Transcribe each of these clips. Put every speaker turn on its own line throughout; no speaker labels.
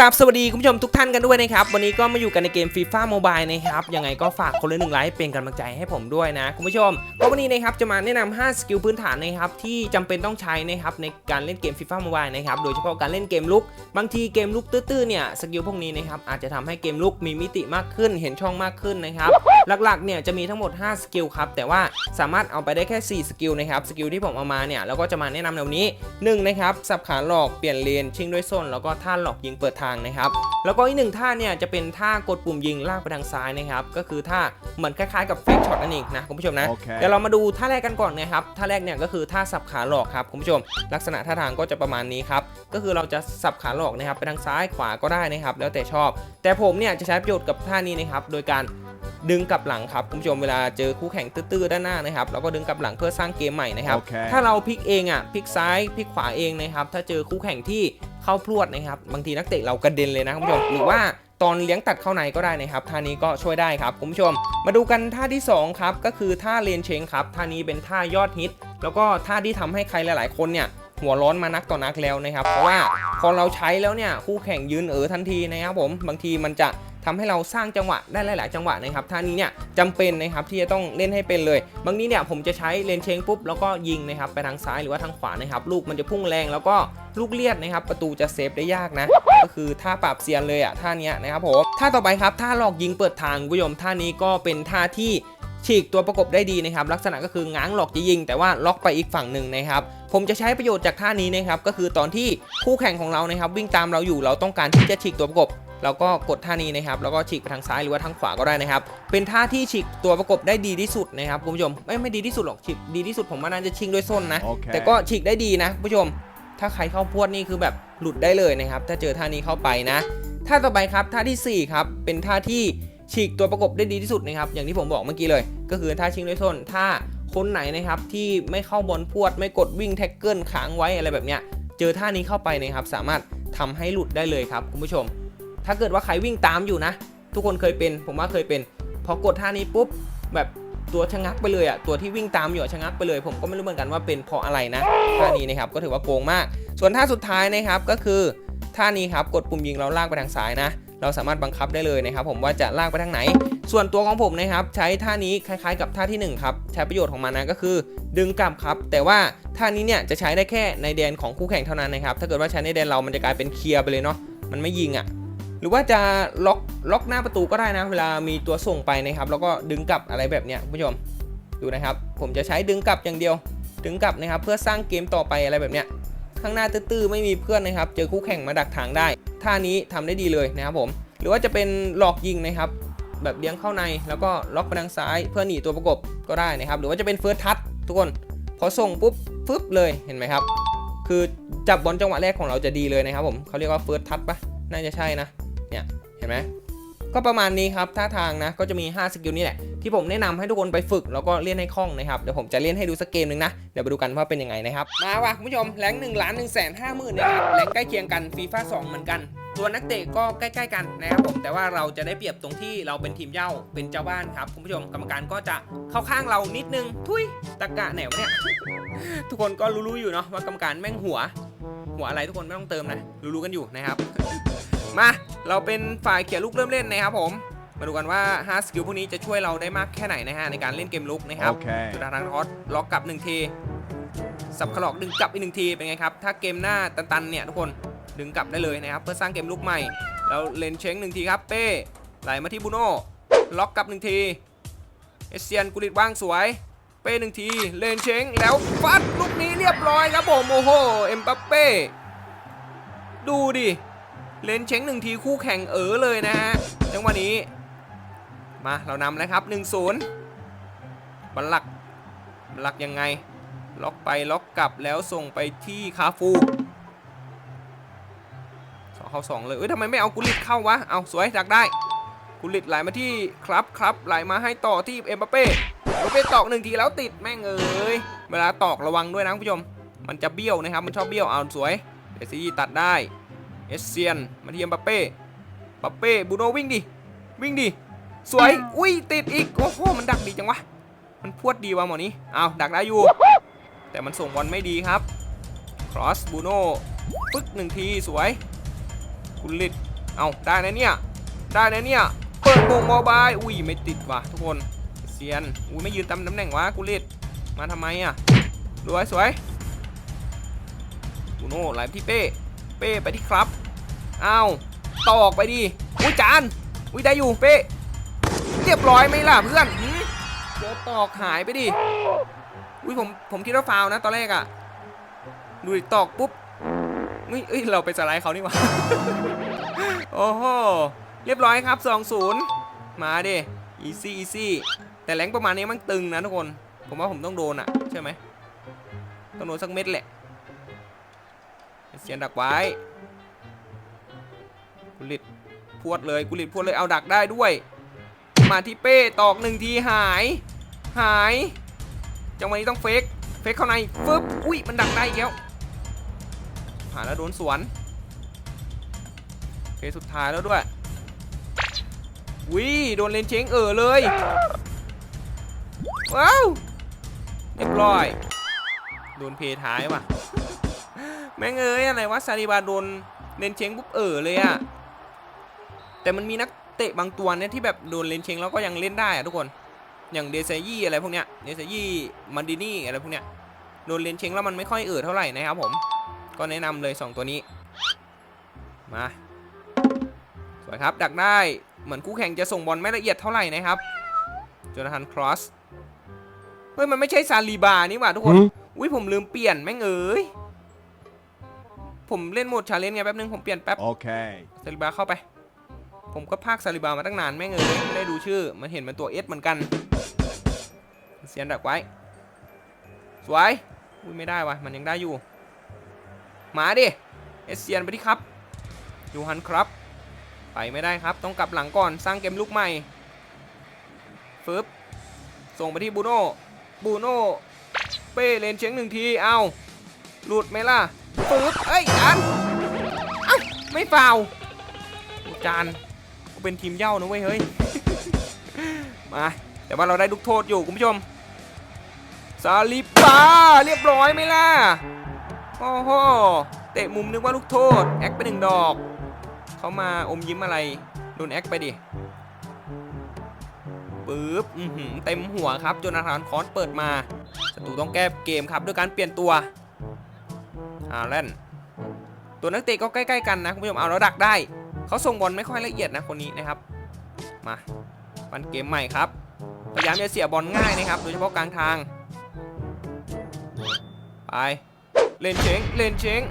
รับสวัสดีคุณผู้ชมทุกท่านกันด้วยนะครับ วันนี้ก็มาอยู่กันในเกม FIFA Mobile นะครับ ยังไงก็ฝากคนละหนึ่งไลค์เป็นกำลังใจให้ผมด้วยนะ คุณผู้ชมก็วันนี้นะครับจะมาแนะนำ5สกิลพื้นฐานนะครับ ที่จำเป็นต้องใช้นะครับในการเล่นเกม FIFA Mobile นะครับ โดยเฉพาะการเล่นเกมลุก บางทีเกมลุกตื้อๆเนี่ยสกิลพวกนี้นะครับอาจจะทำให้เกมลุกมีมิติมากขึ้น เห็นช่องมากขึ้นนะครับ หลักๆเนี่ยจะมีทั้งหมด 5 สกิลครับ แต่ว่าสามารถเอาไปได้แค่ 4 สกิลนะครับ สกิลที่ผมเอามาเนี่ยแล้วก็จะมาแนะนำในวันนี้หนึ่งนะครับสับขาหลอกเปลี่ยนเลนชิงด้วยส้นแล้วก็ท่าหลอกยิงเปิดทางนะครับ แล้วก็อีกหนึ่งท่าเนี่ยจะเป็นท่ากดปุ่มยิงลากไปทางซ้ายนะครับ ก็คือท่าเหมือนคล้ายๆกับเฟกช็อตนั่นเองนะคุณผู้ชมนะ
โอเค
เดี๋ยวเรามาดูท่าแรกกันก่อนนะครับ ท่าแรกเนี่ยก็คือท่าสับขาหลอกครับคุณผู้ชม ลักษณะท่าทางก็จะประมาณนี้ครับ ก็คือเราจะสับขาหลอกนะครับไปทางซ้ายขวาก็ได้นะครับ แล้วแต่ชอบ แต่ผมเนี่ยจะใช้ประโยชน์กับท่านี้นะครับ โดยการ ดึงกลับหลังครับคุณผู้ชมเวลาเจอคู่แข่งตื้อๆด้านหน้านะครับเราก็ดึงกลับหลังเพื่อสร้างเกมใหม่นะครับ
โอเค
ถ้าเราพลิกเองอะพลิกซ้ายพลิกขวาเองนะครับถ้าเจอคู่แข่งที่เข้าพรวดนะครับบางทีนักเตะเรากระเด็นเลยนะคุณผู้ชมหรือว่าตอนเลี้ยงตัดเข้าในก็ได้นะครับท่านี้ก็ช่วยได้ครับคุณผู้ชม มาดูกันท่าที่สองครับก็คือท่าเลนเชงครับท่านี้เป็นท่ายอดฮิต แล้วก็ท่าที่ทำให้ใครหลาย ๆ คนเนี่ยหัวร้อนมานักต่อนักแล้วนะครับ เพราะว่าพอเราใช้แล้วเนี่ยคู่แข่งยืนเออทันทีนะครับผมบางทีมันจะ ทำให้เราสร้างจังหวะได้หลาย ๆ จังหวะนะครับท่านี้เนี่ยจำเป็นนะครับที่จะต้องเล่นให้เป็นเลย บางทีเนี่ยผมจะใช้เลนเชงปุ๊บแล้วก็ยิงนะครับไปทางซ้ายหรือว่าทางขวานะครับลูกมันจะพุ่งแรงแล้วก็ลูกเลียดนะครับประตูจะเซฟได้ยากนะก็คือท่าปราบเซียนเลยอะท่านี้นะครับผมท่าต่อไปครับท่าหลอกยิงเปิดทางคุณผู้ชมท่านี้ก็เป็นท่าที่ฉีกตัวประกบได้ดีนะครับลักษณะก็คือง้างหลอกจะยิง แต่ว่าล็อกไปอีกฝั่งหนึ่งนะครับผมจะใช้ประโยชน์จากท่านี้นะครับก็คือตอนที่คู่แข่งของเรานะครับวิ่งตามเราอยู่เราต้องการที่จะฉีกตัวประกบ เราก็กดท่านี้นะครับแล้วก็ฉีกไปทางซ้ายหรือว่าทางขวาก็ได้นะครับ เป็นท่าที่ฉีกตัวประกบได้ดีที่สุดนะครับคุณผู้ชมไม่ไม่ดีที่สุดหรอกฉีกดีที่สุดผมว่าน่าจะชิงด้วยส้นนะ
โอเค
แต่ก็ฉีกได้ดีนะคุณผู้ชม ถ้าใครเข้าพวดนี่คือแบบหลุดได้เลยนะครับ ถ้าเจอท่านี้เข้าไปนะท่าต่อไปครับท่าทีสี่ 4 ครับ เป็นท่าที่ฉีกตัวประกบได้ดีที่สุดนะครับ อย่างที่ผมบอกเมื่อกี้เลย ก็คือท่าชิงด้วยส้นถ้าคนไหนนะครับที่ไม่เข้าบอลพวด ไม่กดวิ่งแท็กเกิลค้างไว้อะไรแบบเนี้ยเจอท่านี้เข้าไปนะครับ สามารถทำให้หลุดได้เลยครับคุณผู้ชม ถ้าเกิดว่าใครวิ่งตามอยู่นะ ทุกคนเคยเป็น ผมว่าเคยเป็น พอกดท่านี้ปุ๊บแบบตัวชะงักไปเลยอะตัวที่วิ่งตามอยู่ชะงักไปเลย ผมก็ไม่รู้เหมือนกันว่าเป็นเพราะอะไรนะท่านี้นะครับก็ถือว่าโกงมาก ส่วนท่าสุดท้ายนะครับก็คือท่านี้ครับกดปุ่มยิงเราลากไปทางซ้ายนะ เราสามารถบังคับได้เลยนะครับ ผมว่าจะลากไปทางไหน ส่วนตัวของผมนะครับใช้ท่านี้คล้ายๆ กับท่าที่หนึ่งครับ ใช้ประโยชน์ของมันนะก็คือ ดึงกลับครับ แต่ว่าท่านี้เนี่ยจะใช้ได้แค่ในแดนของคู่แข่งเท่านั้นนะครับถ้าเกิดว่าใช้ในแดนเรามันจะกลายเป็นเคลียร์ไปเลยเนาะมันไม่ยิงอะ รือว่าจะล็อกล็อกหน้าประตูก็ได้นะ เวลามีตัวส่งไปนะครับ แล้วก็ดึงกลับอะไรแบบเนี้ยคุณผู้ชมดูนะครับ ผมจะใช้ดึงกลับอย่างเดียว ดึงกลับนะครับ เพื่อสร้างเกมต่อไปอะไรแบบเนี้ยข้างหน้าตื้อๆไม่มีเพื่อนนะครับ เจอคู่แข่งมาดักทางได้ท่านี้ทำได้ดีเลยนะครับผม หรือว่าจะเป็นหลอกยิงนะครับ แบบเลี้ยงเข้าในแล้วก็ล็อกไปทางซ้าย เพื่อหนีตัวประกบก็ได้นะครับ หรือว่าจะเป็นเฟิร์สทัชทุกคนพอส่งปุ๊บฟึบเลยเห็นไหมครับ คือจับบอลจังหวะแรกของเราจะดีเลยนะครับผมเขาเรียกว่าเฟิร์สทัชปะน่าจะใช่นะ ห็นไหมก็ประมาณนี้ครับท่าทางนะก็จะมี 5 สกิลนี่แหละ ที่ผมแนะนำให้ทุกคนไปฝึก แล้วก็เล่นให้คล่องนะครับ เดี๋ยวผมจะเล่นให้ดูสักเกมหนึ่งนะ เดี๋ยวไปดูกันว่าเป็นยังไงนะครับ มาว่ะคุณผู้ชมแรง1ล้าน1แสนห้าหมื่นนะครับแรงใกล้เคียงกันฟีฟ่า2เหมือนกันตัวนักเตะก็ใกล้ๆกันนะครับผมแต่ว่าเราจะได้เปรียบตรงที่เราเป็นทีมเย่าเป็นเจ้าบ้านครับคุณผู้ชมกรรมการก็จะเข้าข้างเรานิดนึง ทุยตะกะแหนวเนี่ยทุกคนก็รู้ๆอยู่เนาะว่ากรรมการแม่งหัว หัวอะไรทุกคนไม่ต้องเติมนะรู้ๆกันอยู่นะครับ มา เราเป็นฝ่ายเขียนลูกเริ่มเล่นนะครับผม มาดูกันว่า5สกิลพวกนี้จะช่วยเราได้มากแค่ไหนนะฮะในการเล่นเกมลุกนะครับ
โอเค
จุดทางทอสล็อกกลับ1ทีสับขลอกดึงกลับอีกหนึ่งทีเป็นไงครับ ถ้าเกมหน้าตันๆเนี่ยทุกคนดึงกลับได้เลยนะครับ เพื่อสร้างเกมลุกใหม่แล้วเลนเช้งหนึ่งทีครับเป้ไหลมาที่บูโน่ล็อกกลับหนึ่งทีเอเซียนกุลิตว่างสวย เป้หนึ่งทีเลนเช้งแล้วฟัดลูกนี้เรียบร้อยครับผมโอ้โหเอ็มบัปเป้ดูดิ เลนเช้งหนึ่งทีคู่แข่งเออเลยนะฮะจังหวะนี้ มาเรานำแล้วครับ1-0บัลหลักบัลลักยังไง ล็อกไปล็อกกลับแล้วส่งไปที่คาฟูสองเข้าสองเลยเอ้ยทำไมไม่เอากุลิตเข้าวะเอาสวยดักได้ กุลิตไหลมาที่ครับครับไหลมาให้ต่อที่เอ็มบัปเป้เอ็มบัปเป้ตอกหนึ่งทีแล้วติดแม่งเอ้ยเวลาตอกระวังด้วยนะคุณผู้ชม มันจะเบี้ยวนะครับมันชอบเบี้ยวเอาสวยเดซี่ตัดได้ เอสเซียน มาที่เอ็มบัปเป้บัปเป้บูโนวิ่งดิ วิ่งดิ สวย อุ้ย ติดอีก โอ้โห มันดักดีจังวะ มันพวดดีวะหมอนี้เอาวดักได้อยู่ แต่มันส่งบอลไม่ดีครับ ครอสบูโน่ปึ๊กหนึ่งทีสวยกุลิตเอาได้นะเนี่ย ได้นะเนี่ย เปิดโมงโมบาย อุ้ย ไม่ติดว่ะทุกคนเซียน อุ้ย ไม่ยืนตำตำแหน่งวะกุลิตมาทำไมอะสวยสวยกูโน่ไหลไปที่เป้ เป้ไปที่ครับเอาตอกไปดิอุ้ยจานอุ้ยได้อยู่เป้เรียบร้อยไหมล่ะเพื่อนเจอตอกหายไปดิอุ้ยผมผมคิดว่าฟาวนะตอนแรกอะดูดิตอกปุ๊บอุ้ยเอ้ยเราไปสไลด์เขานี่หว่าโอ้โหเรียบร้อยครับ 2-0 มาดิอีซี่อีซี่แต่แรงประมาณนี้มันตึงนะทุกคน ผมว่าผมต้องโดนอะใช่ไหมต้องโดนสักเม็ดแหละ เสียนดักไว้ กุลิตพวดเลยกุลิตพวดเลยเอาดักได้ด้วย มาที่เป้ตอกหนึ่งทีหาย หายจังหวะนี้ต้องเฟกเฟกเข้าในฟึบอุ้ยมันดักได้อีกแล้วผ่านแล้วโดนสวนเคสุดท้ายแล้วด้วยวิโดนเลนเช้งเออเลยว้าวเรียบร้อย โดนเพท้ายว่ะ แม่งเอ้ยอะไรวะซาลิบาโดนเลนเชงปุ๊บเออเลยอะแต่มันมีนักเตะบางตัวเนี่ยที่แบบโดนเลนเชงแล้วก็ยังเล่นได้อะทุกคนอย่างเดซยี่อะไรพวกเนี้ยเดซยี่มันดินี่อะไรพวกเนี้ยโดนเลนเชงแล้วมันไม่ค่อยเอืดเท่าไหร่นะครับผมก็แนะนำเลย 2 ตัวนี้มาสวยครับดักได้เหมือนคู่แข่งจะส่งบอลไม่ละเอียดเท่าไหร่นะครับโจนาธานครอสเฮ้ยมันไม่ใช่ซาลีบานี่หว่าทุกคนอุ้ยผมลืมเปลี่ยนแม่งเอ้ย ผมเล่นโหมดชาเลนจ์ไงแป๊บนึงผมเปลี่ยนแป๊บ
Okay.
ซาลิบาเข้าไป ผมก็พากซาลิบามาตั้งนานแม่งเอ้ยไม่ได้ดูชื่อ มันเห็นเป็นตัวเอสเหมือนกันเสียนดักไว้ สวยอุ้ยไม่ได้วะมันยังได้อยู่ มาดิเอสเซียนไปที่ครับยูฮันครับไปไม่ได้ครับ ต้องกลับหลังก่อนสร้างเกมลุกใหม่ฟึบส่งไปที่บูโน่บูโน่เป้เลนเชียงหนึ่งทีเอาหลุดไหมล่ะ ฟึบเอ้ยจานเอ้าไม่ฟาวจานกูเป็นทีมเย้านะเว้ยเฮ้ย มาแต่ว่าเราได้ลูกโทษอยู่คุณผู้ชมซาลิปาเรียบร้อยไหมล่ะโอ้โหเตะมุมนึกว่าลูกโทษแอคไปหนึ่งดอกเขามาอมยิ้มอะไรโดนแอคไปดิปึ๊บเต็มหัวครับจนาธานคอสเปิดมาศัตรูต้องแก้เกมครับด้วยการเปลี่ยนตัว อาแลนตัวนักเตะก็ใกล้ๆกันนะคุณผู้ชมเอาแล้วดักได้เขาส่งบอลไม่ค่อยละเอียดนะคนนี้นะครับ มาปันเกมใหม่ครับพยายามจะเสียบอลง่ายนะครับ โดยเฉพาะกลางทางไปเลนเชงเลนเชง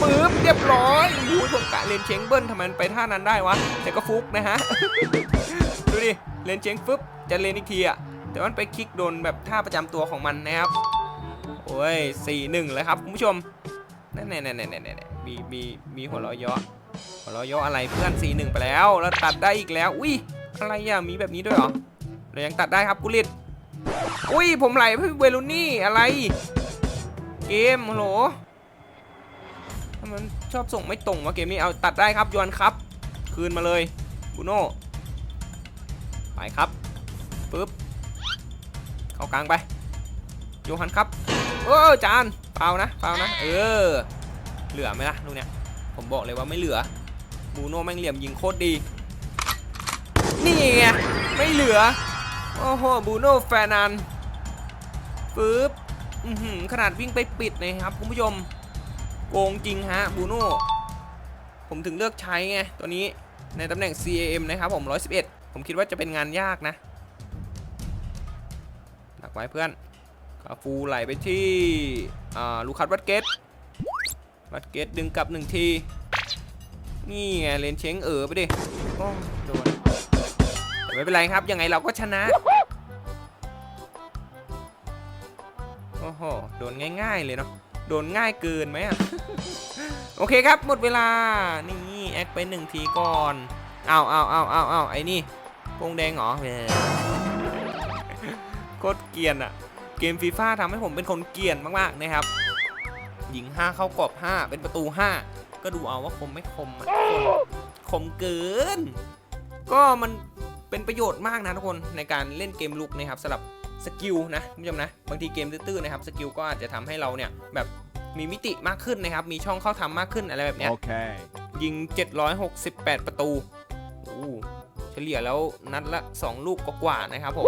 ปึ๊บเรียบร้อยอู้ยผมกะเลนเชงเบิ้ลทำไมมันไปท่านั้นได้วะแต่ก็ฟุกนะฮะดูดิเลนเชงฟึบจะเลนอีกทีอะแต่มันไปคลิกโดนแบบท่าประจำตัวของมันนะครับโอ้ยสี่หนึ่งเลยครับคุณผู้ชม นั่นแน่แน่แน่แน่มีมีมีหัวเราะเยาะหัวเราะเยาะอะไรเพื่อนสีหนึ่งไปแล้วแล้วตัดได้อีกแล้ว อุ้ยอะไรอะมีแบบนี้ด้วยเหรอเรายังตัดได้ครับกุลิตอุ้ยผมไหลไปเวลูนี่อะไร เกมฮัลโหลมมันชอบส่งไม่ตรงวะเกมนี้เอาตัดได้ครับยวนครับ คืนมาเลยบูโน่ไปครับปึ๊บเข้ากลางไปโยฮันครับเออจาน เปล่านะเปล่านะ เออ เหลือไหมล่ะลูกเนี้ยผมบอกเลยว่าไม่เหลือบูโน่แม่งเหลี่ยมยิงโคตรดี นี่ไงไม่เหลือ โอ้โหบูโน่แฟร์นันปึ๊บขนาดวิ่งไปปิดนะครับคุณผู้ชมโกงจริงฮะบูโน่ผมถึงเลือกใช้ไงตัวนี้ในตำแหน่ง CAM นะครับผม 111 ผมคิดว่าจะเป็นงานยากนะดักไว้เพื่อน คาฟูไหลไปที่ลูคัสวัตเกตวัตเกตดึงกลับหนึ่งที นี่ไงเลนเช้งเออไปดิโอ้โดนไม่เป็นไรครับ ยังไงเราก็ชนะ โอ้โห โดนง่ายๆเลยเนาะ โดนง่ายเกินไหมอะโอเคครับ หมดเวลา นี่แอคไปหนึ่งทีก่อน เอาเอาเอาเอาเอาไอ้นี่วงแดงเหรอโคตรเกียนอะ เกมฟีฟ่าทำให้ผมเป็นคนเกรียนมากๆนะครับยิง 5 เข้ากรอบ 5 เป็นประตู 5 ก็ดูเอาว่าคมไม่คมอะคนคมเกิน ก็มันเป็นประโยชน์มากนะทุกคนในการเล่นเกมลุกนะครับสำหรับสกิลนะคุณผู้ชมนะบางทีเกมตื้อๆนะครับสกิลก็อาจจะทำให้เราเนี่ยแบบมีมิติมากขึ้นนะครับ มีช่องเข้าทำมากขึ้นอะไรแบบเนี้ย
Okay.
ยิง 768 ประตูโอ้เฉลี่ยแล้วนัดละ 2 ลูกกว่าๆนะครับผม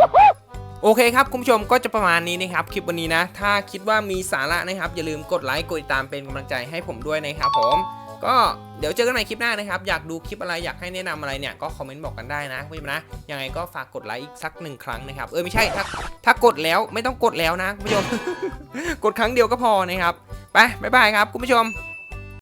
โอเคครับคุณผู้ชมก็จะประมาณนี้นะครับคลิปวันนี้นะ ถ้าคิดว่ามีสาระนะครับ อย่าลืมกดไลค์กดติดตามเป็นกำลังใจให้ผมด้วยนะครับผมก็เดี๋ยวเจอกันใหม่คลิปหน้านะครับ อยากดูคลิปอะไรอยากให้แนะนำอะไรเนี่ยก็คอมเมนต์บอกกันได้นะคุณผู้ชมนะยังไงก็ฝากกดไลค์อีกสักหนึ่งครั้งนะครับเออไม่ใช่ถ้าถ้ากดแล้วไม่ต้องกดแล้วนะคุณผู้ชมกดครั้งเดียวก็พอนะครับไปบ๊ายบายครับคุณผู้ชม